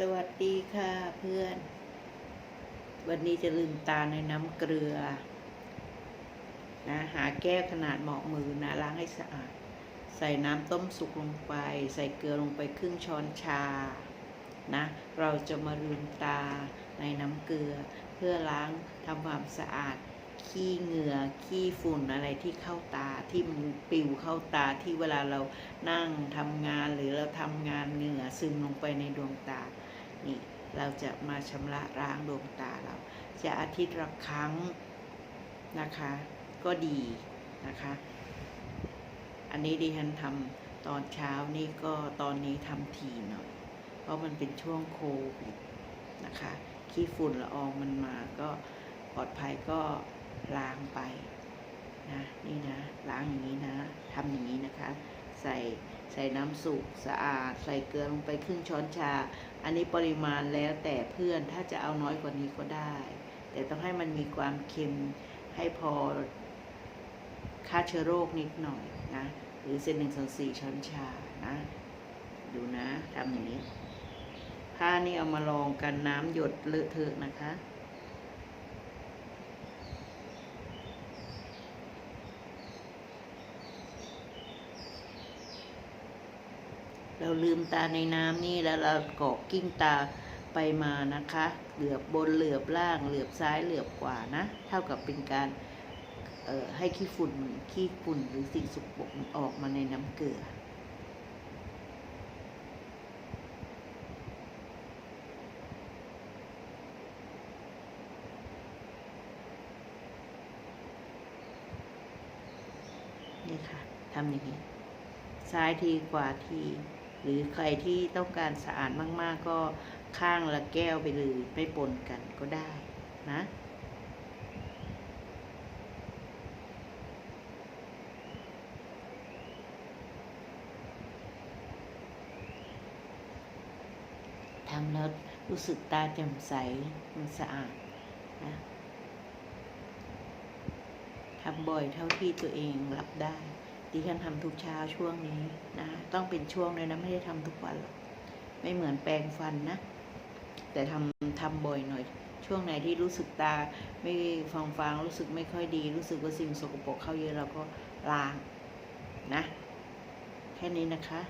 สวัสดีค่ะเพื่อน วันนี้จะลืมตาในน้ำเกลือนะหาแก้วขนาดเหมาะมือนะล้างให้สะอาด ใส่น้ำต้มสุกลงไป ใส่เกลือลงไปครึ่งช้อนชานะเราจะมาลืมตาในน้ำเกลือ เพื่อล้างทำความสะอาด ขี้เหงื่อขี้ฝุ่นอะไรที่เข้าตาที่มันปิวเข้าตาที่เวลาเรานั่งทำงานหรือเราทำงานเหงื่อซึมลงไปในดวงตา นี่เราจะมาชำระล้างดวงตาเรา จะอาทิตย์ละครั้งนะคะ ก็ดีนะคะ อันนี้ดิฉันทำตอนเช้านี่ก็ตอนนี้ทำทีหน่อย เพราะมันเป็นช่วงโควิดนะคะ ขี้ฝุ่นละอองมันมาก็ปลอดภัยก็ ล้างไปนะนี่นะล้างอย่างนี้นะทำอย่างนี้นะคะ ใส่ใส่น้ำสุกสะอาด ใส่เกลือลงไปครึ่งช้อนชา อันนี้ปริมาณแล้วแต่เพื่อนถ้าจะเอาน้อยกว่านี้ก็ได้ แต่ต้องให้มันมีความเค็มให้พอฆ่าเชื้อโรคนิดหน่อยนะหรือเศษหนึ่งส่วนสี่ช้อนชานะดูนะทำอย่างนี้ผ้านี่เอามาลองกันน้ำหยดเลอะเทอะนะคะ เราลืมตาในน้ำนี่แล้วเราเกาะกิ้งตาไปมานะคะ เหลือบบนเหลือบล่างเหลือบซ้ายเหลือบขวานะ เท่ากับเป็นการให้ขี้ฝุ่นขี้ฝุ่นหรือสิ่งสกปรกมันออกมาในน้ำเกลือนี่ค่ะทำอย่างนี้ ซ้ายทีขวาที หรือใครที่ต้องการสะอาดมาก ๆ ก็ข้างละแก้วไปเลยไม่ปนกันก็ได้นะทำแล้วรู้สึกตาแจ่มใส มันสะอาดนะทำบ่อยเท่าที่ตัวเองรับได้ ดิฉันทำทุกเช้าช่วงนี้นะต้องเป็นช่วงเลยนะไม่ได้ทำทุกวันหรอกไม่เหมือนแปรงฟันนะ แต่ทำทำบ่อยหน่อย ช่วงไหนที่รู้สึกตา ไม่ฟังฟังรู้สึกไม่ค่อยดี รู้สึกว่าสิ่งสกปรกเข้าเยอะเราก็ล้างนะ แค่นี้นะคะ